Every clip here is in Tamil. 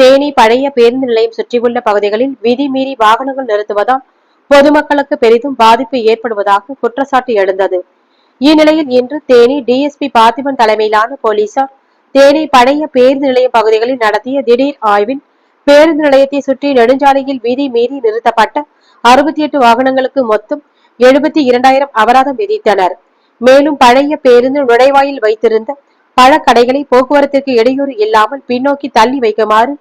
தேனி பழைய பேருந்து நிலையம் சுற்றியுள்ள பகுதிகளில் விதிமீறி வாகனங்கள் நிறுத்துவதால் பொதுமக்களுக்கு பெரிதும் பாதிப்பு ஏற்படுவதாக குற்றச்சாட்டு எழுந்தது. இந்நிலையில் இன்று தேனி டிஎஸ்பி பார்த்திபன் தலைமையிலான போலீசார் தேனி பழைய பேருந்து நிலையம் பகுதிகளில் நடத்திய திடீர் ஆய்வில் பேருந்து நிலையத்தை சுற்றி நெடுஞ்சாலையில் விதி மீறி நிறுத்தப்பட்ட அறுபத்தி எட்டு வாகனங்களுக்கு மொத்தம் எழுபத்தி இரண்டாயிரம் அபராதம் விதித்தனர். மேலும் பழைய பேருந்து நுழைவாயில் வைத்திருந்த பழக்கடைகளை கடைகளை போக்குவரத்திற்கு இடையூறு இல்லாமல் பின்னோக்கி தள்ளி வைக்குமாறு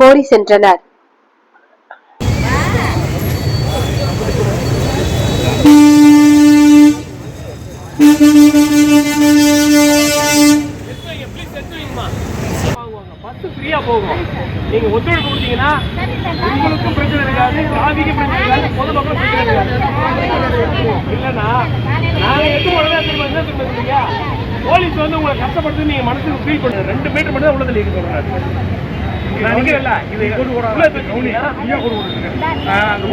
கோரி சென்றனர். பஸ் ஃப்ரீயா போகும் நீங்க ஒத்துழைப்பு கொடுத்தீங்கன்னா உங்களுக்கும் பிரச்சனை இருக்காது. டிராபிக்கும் பிரச்சனை இருக்காது பொதுமக்களும் பிரச்சனை இருக்காது. இல்லைன்னா நாங்க எட்டு உடனே திரும்ப என்ன திரும்ப சொல்றீங்க போலீஸ் வந்து உங்களை கஷ்டப்படுத்து நீங்க மனசுக்கு ஃபீல் பண்ணுங்க ரெண்டு மீட்டர் மட்டும் தான் உள்ளது நீங்க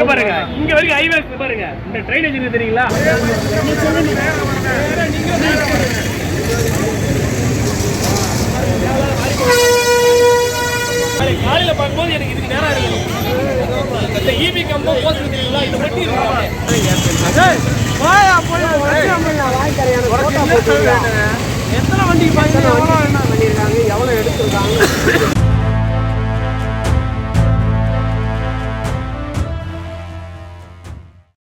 பாருங்க. இங்க வரைக்கும் ஹைவேஸ் பாருங்க. இந்த ட்ரைனேஜ் இருக்கு தெரியுங்களா? காலையில பார்க்கும்போது எனக்கு இதுக்கு நேரம் இருக்கு இந்த ஈபி கம்பம் போஸ்ட் தெரியுங்களா? இது மட்டும் இருக்கு. எத்தனை வண்டி